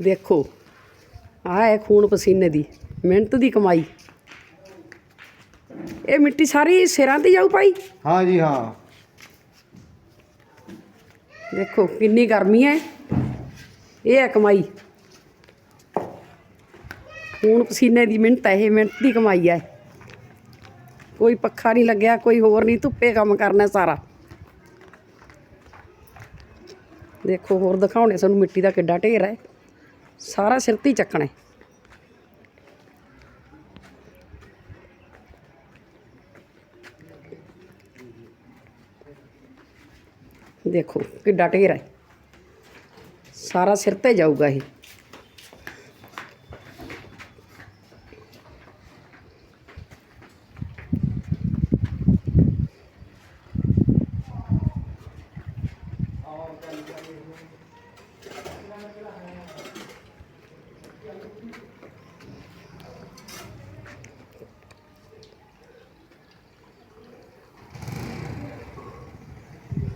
ਦੇਖੋ ਆਹ ਹੈ ਖੂਨ ਪਸੀਨੇ ਦੀ ਮਿਹਨਤ ਦੀ ਕਮਾਈ। ਇਹ ਮਿੱਟੀ ਸਾਰੀ ਸਿਰਾਂ ਤੇ ਜਾਊ ਭਾਈ? ਹਾਂ ਜੀ ਹਾਂ। ਦੇਖੋ ਕਿੰਨੀ ਗਰਮੀ ਹੈ। ਇਹ ਹੈ ਕਮਾਈ। ਖੂਨ ਪਸੀਨੇ ਦੀ ਮਿਹਨਤ ਹੈ ਇਹ ਮਿਹਨਤ ਦੀ ਕਮਾਈ ਹੈ। ਕੋਈ ਪੱਖਾ ਨਹੀਂ ਲੱਗਿਆ ਕੋਈ ਹੋਰ ਨਹੀਂ ਧੁੱਪੇ ਕੰਮ ਕਰਨਾ ਸਾਰਾ। ਦੇਖੋ ਹੋਰ ਦਿਖਾਉਣੇ ਸਾਨੂੰ ਮਿੱਟੀ ਦਾ ਕਿੱਡਾ ਢੇਰ ਹੈ। ਸਾਰਾ ਸਿਰ ਤੇ ਹੀ ਚੱਕਣਾ ਹੈ। ਦੇਖੋ ਕਿੱਡਾ ਢੇਰ ਹੈ ਸਾਰਾ ਸਿਰ ਤੇ ਜਾਊਗਾ ਇਹ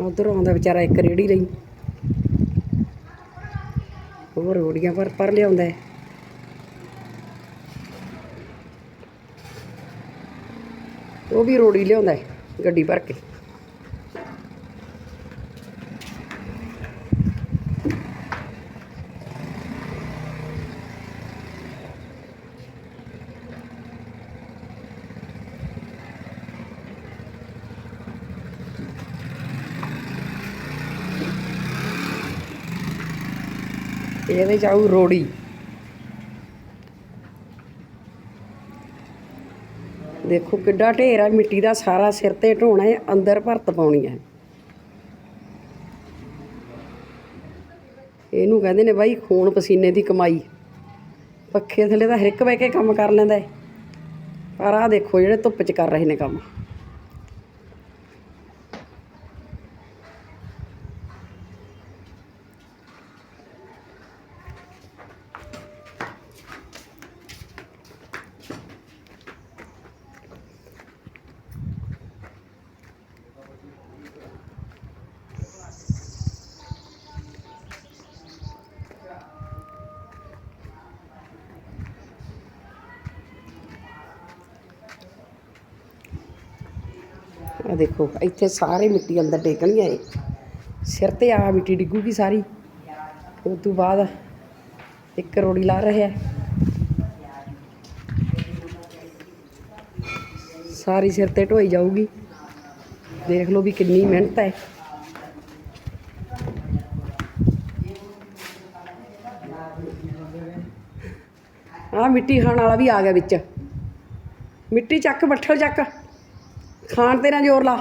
ਉਧਰੋਂ ਆਉਂਦਾ ਵਿਚਾਰਾ ਇੱਕ ਰੇੜੀ ਲਈ। ਉਹ ਰੋੜੀਆਂ ਪਰ ਪਰ ਲਿਆਉਂਦਾ ਹੈ। ਉਹ ਵੀ ਰੋੜੀ ਲਿਆਉਂਦਾ ਹੈ ਗੱਡੀ ਭਰ ਕੇ। ਇਹਦੇ ਚ ਆਊ ਰੋੜੀ। ਦੇਖੋ ਕਿੱਡਾ ਢੇਰ ਹੈ ਮਿੱਟੀ ਦਾ ਸਾਰਾ ਸਿਰ ਤੇ ਢੋਣਾ ਹੈ, ਅੰਦਰ ਭਰਤ ਪਾਉਣੀ ਹੈ। ਇਹਨੂੰ ਕਹਿੰਦੇ ਨੇ ਬਾਈ ਖੂਨ ਪਸੀਨੇ ਦੀ ਕਮਾਈ। ਪੱਖੇ ਥੱਲੇ ਤਾਂ ਹਰ ਇੱਕ ਬਹਿ ਕੇ ਕੰਮ ਕਰ ਲੈਂਦਾ ਪਰ ਆਹ ਦੇਖੋ ਜਿਹੜੇ ਧੁੱਪ 'ਚ ਕਰ ਰਹੇ ਨੇ ਕੰਮ। ਆ ਦੇਖੋ, ਇੱਥੇ ਸਾਰੇ ਮਿੱਟੀ ਅੰਦਰ ਡੇਗਣੀ ਹੈ। ਸਿਰ ਤੇ ਆ ਮਿੱਟੀ ਡਿੱਗੂਗੀ ਸਾਰੀ। ਉਸ ਤੋਂ ਬਾਅਦ ਇੱਕ ਰੋੜੀ ਲਾ ਰਿਹਾ ਹੈ ਸਾਰੀ ਸਿਰ ਤੇ ਢੋਈ ਜਾਊਗੀ। ਦੇਖ ਲਓ ਵੀ ਕਿੰਨੀ ਮਿਹਨਤ ਹੈ। ਆ ਮਿੱਟੀ ਖਾਣ ਵਾਲਾ ਵੀ ਆ ਗਿਆ ਵਿੱਚ। ਮਿੱਟੀ ਚੱਕ, ਬੱਠਲ ਚੱਕ। ਖਾਣ ਤੇ ਨਾ ਜ਼ੋਰ ਲਾ।